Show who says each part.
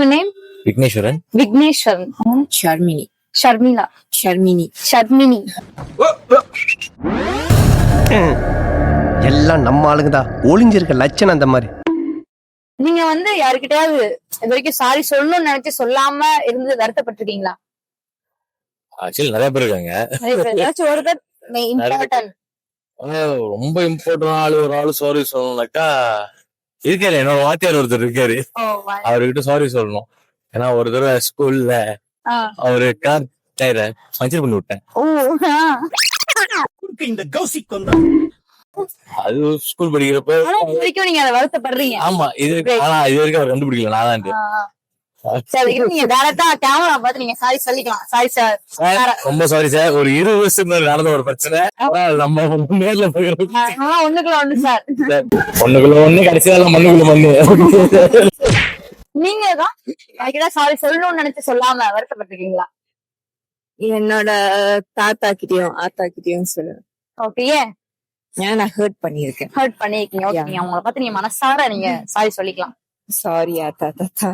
Speaker 1: உங்க நேம்
Speaker 2: விக்னேஸ்வரன்.
Speaker 1: விக்னேஸ்வரன்.
Speaker 3: ஷர்மினி.
Speaker 1: ஷர்மிளா.
Speaker 3: ஷர்மினி.
Speaker 1: ஷர்மினி.
Speaker 4: எல்லாம் நம்ம ஆளுங்க தான் ஒளிஞ்சிருக்க லட்சணம் அந்த மாதிரி.
Speaker 1: நீங்க வந்து யாருக்கிட்டயாவது இது வரைக்கும் சாரி சொல்லணும்னு நினைச்சு சொல்லாம இருந்து வருத்தப்பட்டிருக்கீங்களா?
Speaker 2: ஆக்சுவலி நிறைய பேர் இருக்காங்க.
Speaker 1: ஏதாச்சும் இம்பார்ட்டன்ட்
Speaker 2: ரொம்ப இம்பார்ட்டன் ஆளு ஒரு ஆளு சாரி சொல்லணும்னாக்கா இருக்காரு என்னோட வாத்தியார் ஒருத்தர் இருக்காரு. அவர்கிட்ட சாரி சொல்லணும். ஏன்னா ஒரு தடவை ஸ்கூல்ல அவரு கார் டயரை பஞ்சர் பண்ணி விட்டேன்.
Speaker 1: ஓ ஆ.
Speaker 2: அது ஸ்கூல் படிக்கிறப்ப
Speaker 1: வரைக்கும் நீங்க அதை வருத்தப்படுறீங்க.
Speaker 2: ஆமா இது ஆனா இது வரைக்கும் அவர் கண்டுபிடிக்கல. நான் தான்
Speaker 1: நீங்க டேரக்டா கேமரா பார்த்து நீங்க சாரி சொல்லிக்கலாம். சாரி சார்
Speaker 2: ரொம்ப சாரி சார் ஒரு வருஷத்துக்கு முன்னாடி நடந்த ஒரு பிரச்சனை. நம்ம நேர்ல
Speaker 1: ஒண்ணுக்குள்ள ஒண்ணு சார்
Speaker 2: ஒண்ணுக்குள்ள ஒண்ணு கடைசியா மண்ணுக்குள்ள மண்ணு.
Speaker 1: நீங்க தான் யாருக்கிட்ட சாரி சொல்லணும்னு நினைச்சு சொல்லாம வருத்தப்பட்டிருக்கீங்களா?
Speaker 3: என்னோட தாத்தா கிட்டயும் ஆத்தா கிட்டயும் சொல்லுவேன்
Speaker 1: ஓகே
Speaker 3: ஏன் நான் ஹர்ட் பண்ணியிருக்கேன்?
Speaker 1: ஹர்ட் பண்ணிருக்கீங்க. ஓகே அவங்கள பார்த்து நீங்க மனசார நீங்க சாரி சொல்லிக்கலாம்.
Speaker 3: சாரி ஆத்தா தாத்தா.